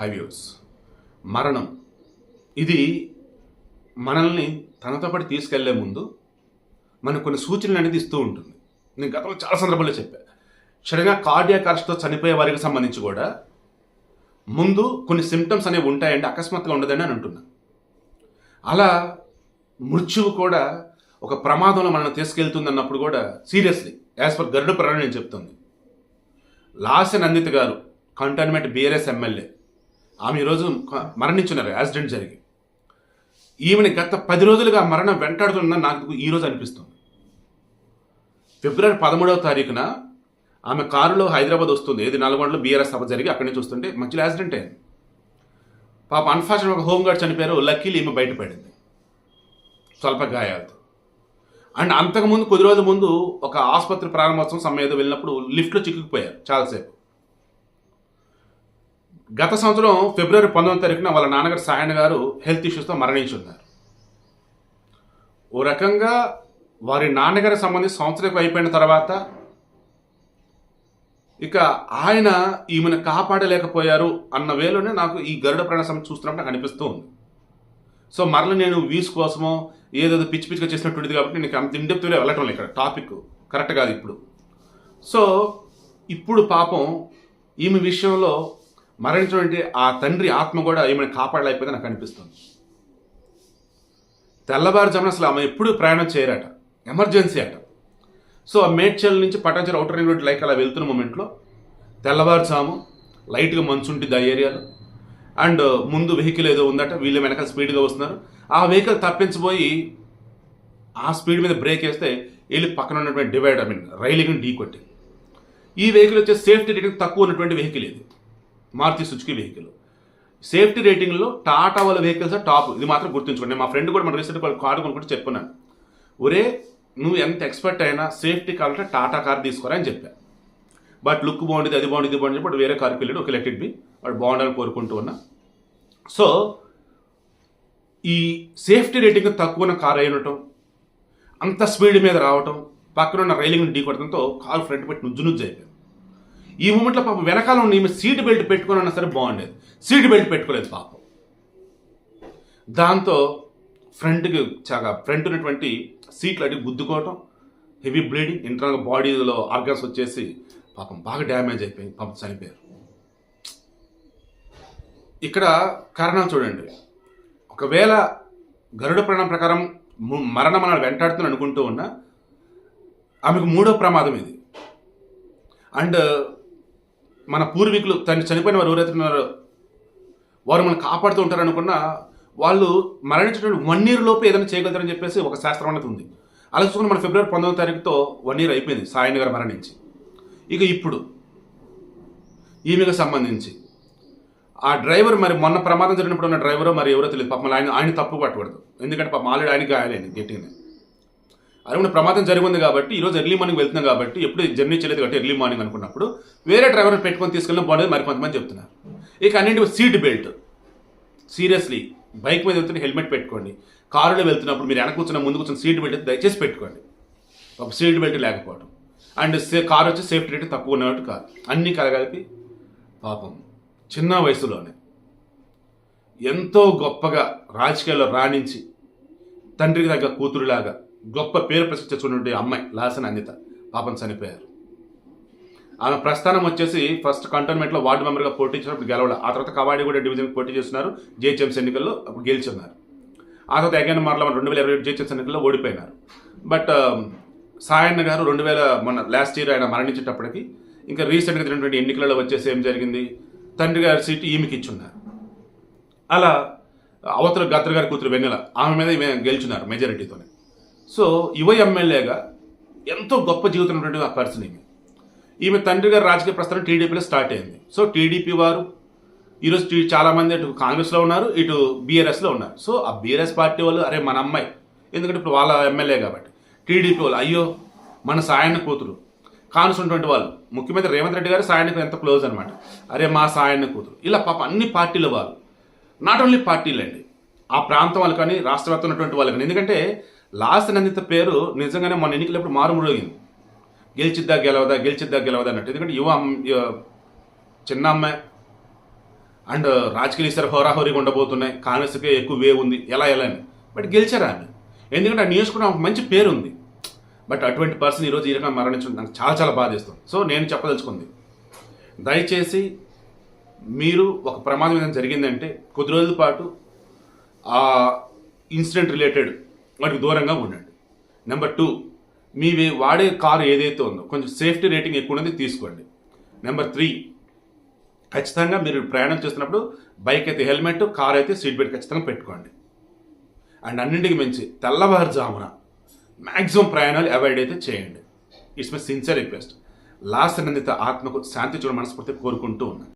హైవ్యూస్. మరణం. ఇది మనల్ని తనతో పాటు తీసుకెళ్ళే ముందు మనకు కొన్ని సూచనలు అనేది ఇస్తూ ఉంటుంది. నేను గతంలో చాలా సందర్భాల్లో చెప్పా. సడన్గా కార్డియాక్ అరెస్ట్తో చనిపోయే వారికి సంబంధించి కూడా ముందు కొన్ని సిమ్టమ్స్ అనేవి ఉంటాయండి అకస్మాత్తుగా ఉండదని అని అంటున్నా. అలా మృత్యువు కూడా ఒక ప్రమాదంలో మనల్ని తీసుకెళ్తుంది అన్నప్పుడు కూడా సీరియస్లీ యాజ్ పర్ గరుడ పురాణం నేను చెప్తుంది. లాసె నందిత్ గారు కంటైన్మెంట్ బీఆర్ఎస్ ఎమ్మెల్యే ఆమె ఈరోజు క- మరణించున్నారు యాక్సిడెంట్ జరిగి. ఈమెని గత పది రోజులుగా మరణం వెంటాడుతుందని నాకు ఈరోజు అనిపిస్తుంది. ఫిబ్రవరి పదమూడవ తారీఖున ఆమె కారులో హైదరాబాద్ వస్తుంది. ఏది నల్గొండలో బీఆర్ఎస్ సభ జరిగి అక్కడి నుంచి వస్తుంటే మధ్యలో యాక్సిడెంట్ అయింది. పాప అన్ఫార్చునేట్ ఒక హోంగార్డ్ చనిపోయారు. లక్కీలు ఈమె బయటపడింది స్వల్ప గాయాలతో. అండ్ అంతకుముందు కొద్ది రోజుల ముందు ఒక ఆసుపత్రి ప్రారంభోత్సవం సమయంలో వెళ్ళినప్పుడు లిఫ్ట్లో చిక్కుకుపోయారు చాలాసేపు. గత సంవత్సరం ఫిబ్రవరి పంతొమ్మిది తారీఖున వాళ్ళ నాన్నగారు సాయన్న గారు హెల్త్ ఇష్యూస్తో మరణించి ఉన్నారు ఓ రకంగా వారి నాన్నగారికి సంబంధించి సంవత్సరం అయిపోయిన తర్వాత ఇక ఆయన ఈమెను కాపాడలేకపోయారు అన్న వేలోనే నాకు ఈ గరుడ ప్రయాణ సమయం చూస్తున్నప్పుడు నాకు అనిపిస్తూ ఉంది. సో మరల నేను వ్యూస్ కోసమో ఏదేదో పిచ్చి పిచ్చిగా చేసినటువంటిది కాబట్టి నీకు అంత ఇండెప్త్గా వెళ్ళటం లేదు ఇక్కడ. టాపిక్ కరెక్ట్ కాదు ఇప్పుడు. సో ఇప్పుడు పాపం ఈమె విషయంలో మరణించినటువంటి ఆ తండ్రి ఆత్మ కూడా ఈమెను కాపాడలేకపోతే నాకు అనిపిస్తుంది. తెల్లవారుజామున అసలు ఆమె ఎప్పుడు ప్రయాణం చేయరట. ఎమర్జెన్సీ అట. సో ఆ మేడ్చల్ నుంచి Patancheru outer ring road like అలా వెళ్తున్న మూమెంట్లో తెల్లవారుజాము లైట్గా మంచు ఉంటుంది ఆ ఏరియాలో. అండ్ ముందు వెహికల్ ఏదో ఉందట వీళ్ళు వెనకాల స్పీడ్గా వస్తున్నారు. ఆ వెహికల్ తప్పించబోయి ఆ స్పీడ్ మీద బ్రేక్ వేస్తే వెళ్ళి పక్కన ఉన్నటువంటి డివైడ్ ఐ మీన్ రైలింగ్ ఢీ కొట్టి ఈ వెహికల్ వచ్చే సేఫ్టీ రేటింగ్ తక్కువ ఉన్నటువంటి వెహికల్ ఇది. Maruti Suzuki vehicle. సేఫ్టీ రేటింగ్లో టాటా వాళ్ళ వెహికల్స్ టాప్. ఇది మాత్రం గుర్తుంచుకోండి. నేను మా ఫ్రెండ్ కూడా మన రీసెంట్ వాళ్ళు కారు కొనుక్కుంటే చెప్పున్నాను. ఒరే నువ్వు ఎంత ఎక్స్పర్ట్ అయినా సేఫ్టీ కావాలంటే టాటా కార్ తీసుకోరా అని చెప్పాను బట్ లుక్ బాగుండేది అది బాగుండేది ఇది బాగుంది చెప్పి వేరే కార్కి వెళ్ళాడు. ఒక లెట్ ఇట్ బి వాడు బాగుండాలని కోరుకుంటూ ఉన్నా. సో ఈ సేఫ్టీ రేటింగ్ తక్కువ ఉన్న కార్ అయి ఉండటం అంత స్పీడ్ మీద రావటం పక్కన ఉన్న రైలింగ్ ఢీ కొట్టడంతో కారు ఫ్రంట్ పెట్టి నుజ్జు నుజ్జు అయిపోయింది. ఈ మూమెంట్లో పాపం వెనకాల ఉన్న ఈమె సీట్ బెల్ట్ పెట్టుకొని అన్నా సరే బాగుండేది. సీట్ బెల్ట్ పెట్టుకోలేదు పాపం. దాంతో ఫ్రంట్కి చాలా ఫ్రంట్ ఉన్నటువంటి సీట్లు అడిగి గుద్దుకోవటం హెవీ బ్లీడింగ్ ఇంటర్నల్ బాడీలో ఆర్గన్స్ వచ్చేసి పాపం బాగా డ్యామేజ్ అయిపోయి పాపం చనిపోయారు. ఇక్కడ కారణం చూడండి. ఒకవేళ గరుడ ప్రాణం ప్రకారం మరణం మనం వెంటాడుతుంది అనుకుంటూ ఉన్నా ఆమెకు మూడో ప్రమాదం ఇది. అండ్ మన పూర్వీకులు తను చనిపోయిన వారు ఎవరైతే ఉన్నారో వారు మనం కాపాడుతూ ఉంటారు అనుకున్నా వాళ్ళు మరణించినటువంటి వన్ ఇయర్ లోపు ఏదైనా చేయగలుగుతారని చెప్పేసి ఒక శాస్త్రం అనేది ఉంది. అలా చూసుకుని మన ఫిబ్రవరి పంతొమ్మిది తారీఖుతో వన్ ఇయర్ అయిపోయింది సాయన్ గారు మరణించి. ఇక ఇప్పుడు ఈమెకు సంబంధించి ఆ డ్రైవర్ మరి మొన్న ప్రమాదం జరిగినప్పుడు ఉన్న డ్రైవర్ మరి ఎవరో తెలియదు. పాపం ఆయన ఆయన తప్పు పట్టకూడదు ఎందుకంటే పాపం ఆల్రెడీ ఆయనకి గాయాలైంది గట్టిగానే. అది కూడా ప్రమాదం జరిగింది కాబట్టి ఈరోజు ఎర్లీ మార్నింగ్ వెళ్తున్నాం కాబట్టి ఎప్పుడు జర్నీ చేయలేదు కాబట్టి ఎర్లీ మార్నింగ్ అనుకున్నప్పుడు వేరే డ్రైవర్ని పెట్టుకొని తీసుకెళ్ళిన బాగుండేది మరి కొంతమంది చెప్తున్నారు. ఇక అన్నింటి సీట్ బెల్ట్ సీరియస్లీ బైక్ మీద వెళ్తున్న హెల్మెట్ పెట్టుకోండి. కారులో వెళ్తున్నప్పుడు మీరు వెనక కూర్చున్న ముందు కూర్చున్న సీట్ బెల్ట్ దయచేసి పెట్టుకోండి. ఒక సీట్ బెల్ట్ లేకపోవడం అండ్ సే కారు వచ్చి సేఫ్టీ రేట్ తక్కువ ఉన్నట్టు కాదు. అన్నీ కలగలిపి పాపం చిన్న వయసులోనే ఎంతో గొప్పగా రాజకీయాల్లో రాణించి తండ్రికి తగ్గ కూతురులాగా గొప్ప పేరు ప్రసిద్ధి అమ్మాయి లాసన అనిత పాపం చనిపోయారు. ఆమె ప్రస్థానం వచ్చేసి ఫస్ట్ కంటోన్మెంట్లో వార్డు మెంబర్గా పోటీ చేసినప్పుడు గెలవడం. ఆ తర్వాత కవాడిగూడ డివిజన్ పోటీ చేస్తున్నారు. జేహెచ్ఎంసీ ఎన్నికల్లో అప్పుడు గెలిచున్నారు. ఆ తర్వాత అగైన్ మార్లో రెండు వేల ఇరవై జేహెచ్ఎంసీ ఎన్నికల్లో ఓడిపోయినారు. బట్ సాయన్న గారు రెండు వేల మన లాస్ట్ ఇయర్ ఆయన మరణించేటప్పటికి ఇంకా రీసెంట్గా జరిగినటువంటి ఎన్నికలలో వచ్చేసి ఏం జరిగింది? తండ్రి గారి సీటు ఈమెకి ఇచ్చున్నారు. అలా అవతల గత్ర గారి కూతురు వెన్నెల ఆమె మీద ఈమె గెలుచున్నారు మెజారిటీతోనే. సో యువ ఎమ్మెల్యేగా ఎంతో గొప్ప జీవితం ఉన్నటువంటి ఆ పర్సన్ ఈమె. ఈమె తండ్రి గారి రాజకీయ ప్రస్థానం టీడీపీలో స్టార్ట్ అయింది. సో టీడీపీ వారు ఈరోజు టీ- చాలా అటు కాంగ్రెస్లో ఉన్నారు ఇటు బీఆర్ఎస్లో ఉన్నారు. సో ఆ బీఆర్ఎస్ పార్టీ వాళ్ళు అరే మన అమ్మాయి ఎందుకంటే ఇప్పుడు వాళ్ళ ఎమ్మెల్యే కాబట్టి. టీడీపీ వాళ్ళు అయ్యో మన సాయన కూతురు. కానుసున్నటువంటి వాళ్ళు ముఖ్యమంత్రి రేవంత్ రెడ్డి గారు సాయనకు ఎంత క్లోజ్ అనమాట అరే మా సాయన్న కూతురు. ఇలా పాప అన్ని పార్టీల వాళ్ళు నాట్ ఓన్లీ పార్టీలు అండి ఆ ప్రాంతం వాళ్ళు కానీ రాష్ట్ర ఉన్నటువంటి వాళ్ళు కానీ. ఎందుకంటే లాస్ట్ నందిత పేరు నిజంగానే మన ఎన్నికలప్పుడు మారుమూరోగింది గెలిచిద్దా గెలవదా గెలిచిద్దా గెలవదా అన్నట్టు. ఎందుకంటే యువ చిన్న అమ్మాయి అండ్ రాజకీయ ఇస్తారు హోరాహోరీగా ఉండబోతున్నాయి. కాంగ్రెస్కే ఎక్కువ వే ఉంది. ఎలా ఎలా అని. బట్ గెలిచారు ఆమె. ఎందుకంటే ఆ నియోజకవర్గం ఆమెకు మంచి పేరు ఉంది. బట్ అటువంటి పర్సన్ ఈరోజు ఈ రకంగా మరణించడం నాకు చాలా చాలా బాధిస్తుంది. సో నేను చెప్పదలుచుకుంది దయచేసి మీరు ఒక ప్రమాదం ఏదైనా జరిగిందంటే కొద్ది రోజుల పాటు ఆ ఇన్సిడెంట్ రిలేటెడ్ వాటికి దూరంగా ఉండండి. నెంబర్ టూ మీ వాడే కారు ఏదైతే ఉందో కొంచెం సేఫ్టీ రేటింగ్ ఎక్కువ ఉన్నది తీసుకోండి. నెంబర్ త్రీ ఖచ్చితంగా మీరు ప్రయాణం చేస్తున్నప్పుడు బైక్ అయితే హెల్మెట్ కార్ అయితే సీట్ బెల్ట్ ఖచ్చితంగా పెట్టుకోండి. అండ్ అన్నింటికి మించి తెల్లవారుజామున మ్యాక్సిమం ప్రయాణాలు అవాయిడ్ అయితే చేయండి. It's my sincere request last నిందిత ఆత్మకు శాంతి చూడ మనస్ఫూర్తి కోరుకుంటూ ఉన్నాను.